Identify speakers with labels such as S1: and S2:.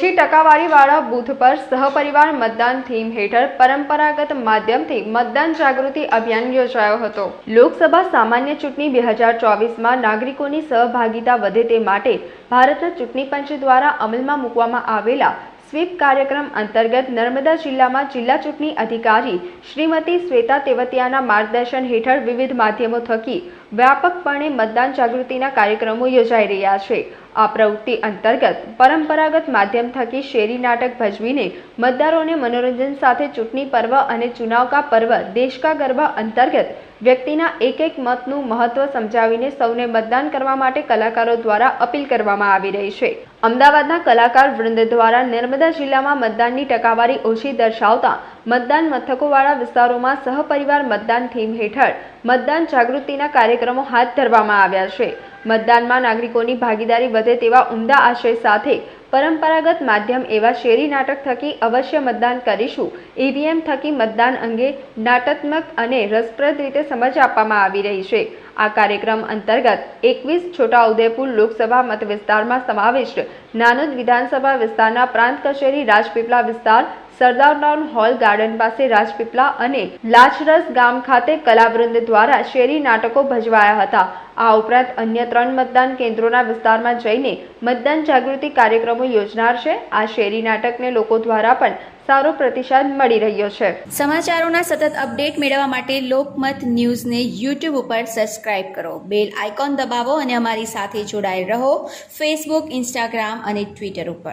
S1: ઓછી ટકાવારીવાળા બૂથ પર સહપરિવાર મતદાન થીમ હેઠળ પરંપરાગત માધ્યમથી મતદાન જાગૃતિ અભિયાન યોજાયો હતો. લોકસભા સામાન્ય ચૂંટણી બે હજાર ચોવીસમાં નાગરિકોની સહભાગિતા વધે તે માટે ભારતના ચૂંટણી પંચ દ્વારા અમલમાં મૂકવામાં આવેલા સ્વીપ કાર્યક્રમ અંતર્ગત નર્મદા જિલ્લામાં જિલ્લા ચૂંટણી અધિકારી શ્રીમતી શ્વેતા તેવતિયાના માર્ગદર્શન હેઠળ વિવિધ માધ્યમો થકી વ્યાપકપણે મતદાન જાગૃતિના કાર્યક્રમો યોજાઈ રહ્યા છે. આ પ્રવૃત્તિ અંતર્ગત પરંપરાગત માધ્યમ થકી શેરી નાટક ભજવીને મતદારોને મનોરંજન સાથે ચૂંટણી પર્વ અને ચુનાવ કા પર્વ, દેશ કા ગરબા અંતર્ગત વ્યક્તિના એક એક મતનું મહત્વ સમજાવીને સૌને મતદાન કરવા માટે કલાકારો દ્વારા અપીલ કરવામાં આવી રહી છે. અમદાવાદના કલાકાર વૃંદ દ્વારા નર્મદા જિલ્લામાં મતદાનની ટકાવારી ઓછી દર્શાવતા મતદાન મથકોવાળા વિસ્તારોમાં સહપરિવાર મતદાન થીમ હેઠળ મતદાન જાગૃતિના કાર્યક્રમો હાથ ધરવામાં આવ્યા છે. મતદાનમાં નાગરિકોની ભાગીદારી વધે તેવા ઉમદા આશય સાથે પરંપરાગત માધ્યમ એવા શેરી નાટક થકી અવશ્ય મતદાન કરીશું. ઈવીએમ થકી મતદાન અંગે નાટકત્મક અને રસપ્રદ રીતે સમજ આપવામાં આવી રહી છે. આ કાર્યક્રમ અંતર્ગત એકવીસ છોટાઉદેપુર લોકસભા મત વિસ્તારમાં સમાવિષ્ટ નાનોદ વિધાનસભા વિસ્તારના પ્રાંત કચેરી રાજપીપળા વિસ્તાર, સરદાર ટાઉન હોલ ગાર્ડન પાસે રાજપીપળા અને લાચરસ ગામ ખાતે કલાવૃંદ દ્વારા શેરી નાટકો ભજવાયા હતા. આ ઉપરાંત અન્ય ત્રણ મતદાન કેન્દ્રોના વિસ્તારમાં જઈને મતદાન જાગૃતિ કાર્યક્રમો યોજનાર છે આ શેરી નાટકને લોકો દ્વારા પણ સારો પ્રતિસાદ મળી રહ્યો છે.
S2: સમાચારોના સતત અપડેટ મેળવવા માટે લોકમત ન્યૂઝને યુટ્યુબ ઉપર સબસ્ક્રાઇબ કરો. બેલ આઇકોન દબાવો અને અમારી સાથે જોડાયેલ રહો. ફેસબુક, ઇન્સ્ટાગ્રામ અને ટ્વિટર ઉપર.